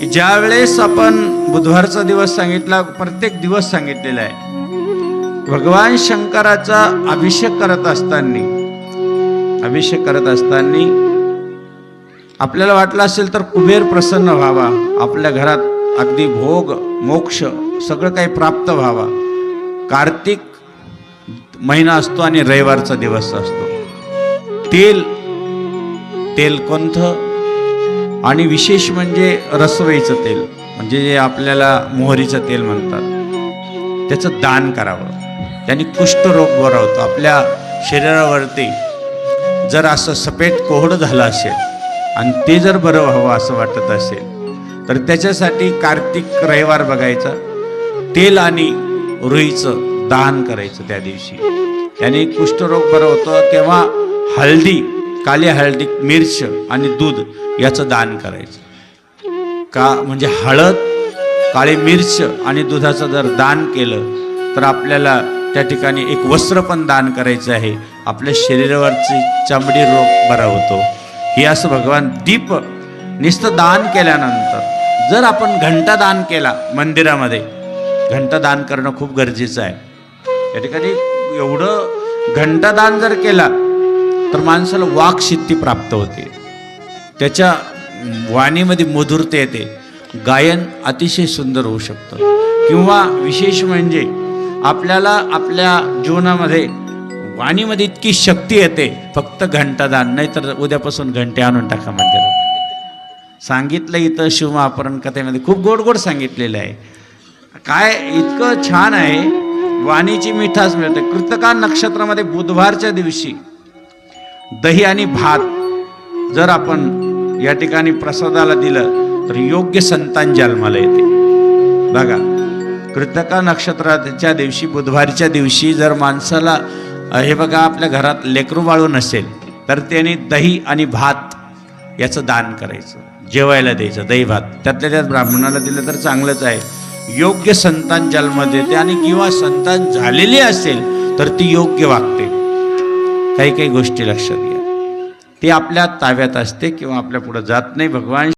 की ज्या वेळेस आपण बुधवारचा दिवस सांगितला प्रत्येक दिवस सांगितलेला आहे. भगवान शंकराचा अभिषेक करत असताना अभिषेक करत असताना आपल्याला वाटलं असेल तर कुबेर प्रसन्न व्हावा आपल्या घरात अगदी भोग मोक्ष सगळं काही प्राप्त व्हावा. कार्तिक महिना असतो आणि रविवारचा दिवस असतो. तेल तेल कोणतं आणि विशेष म्हणजे रसवईचं तेल म्हणजे जे आपल्याला मोहरीचं तेल म्हणतात त्याचं दान करावं. त्यांनी कुष्ठरोग बरा होतो आपल्या शरीरावरती जर असं सफेद कोहड झालं असेल आणि ते जर बरं व्हावं असं वाटत असेल तर त्याच्यासाठी कार्तिक रविवार बघायचा. तेल आणि रुईचं दान करायचं त्या दिवशी. त्याने कुष्ठरोग बरं होतं तेव्हा हळदी काली हळदी मिरच आणि दूध याचं दान करायचं. का म्हणजे हळद काळी मिरच आणि दुधाचं जर दान केलं तर आपल्याला त्या ठिकाणी एक वस्त्र पण दान करायचं आहे. आपल्या शरीरावरची चामडी रोग बरा होतो. हे असं भगवान दीप नुसतं दान केल्यानंतर जर आपण घंटा दान केला मंदिरामध्ये घंटा दान करणं खूप गरजेचं आहे. या ठिकाणी एवढं घंटादान जर केला तर माणसाला वाक्सिद्धी प्राप्त होते. त्याच्या वाणीमध्ये मधुरता येते. गायन अतिशय सुंदर होऊ शकतं. किंवा विशेष म्हणजे आपल्याला आपल्या जीवनामध्ये वाणीमध्ये इतकी शक्ती येते. फक्त घंटादान नाही तर उद्यापासून घंटे आणून टाका मंदिरात सांगितलं इथं शिवमहापरण कथेमध्ये खूप गोड गोड सांगितलेलं आहे. काय इतकं छान आहे. वाणीची मिठास मिळते. कृतका नक्षत्रामध्ये बुधवारच्या दिवशी दही आणि भात जर आपण या ठिकाणी प्रसादाला दिलं तर योग्य संतान जन्माला येते. बघा कृतका नक्षत्राच्या दिवशी बुधवारच्या दिवशी जर माणसाला हे बघा आपल्या घरात लेकरू बाळू नसेल तर त्याने दही आणि भात याचं दान करायचं जेवायला द्यायचं दही भात. त्यातल्या त्यात ब्राह्मणाला दिलं तर चांगलंच आहे. योग्य संतान जन्म देते आणि किंवा संतान झालेली असेल तर ती योग्य वागते. काही काही गोष्टी लक्षात घ्या. ती आपल्या ताब्यात असते किंवा आपल्या पुढं जात नाही. भगवान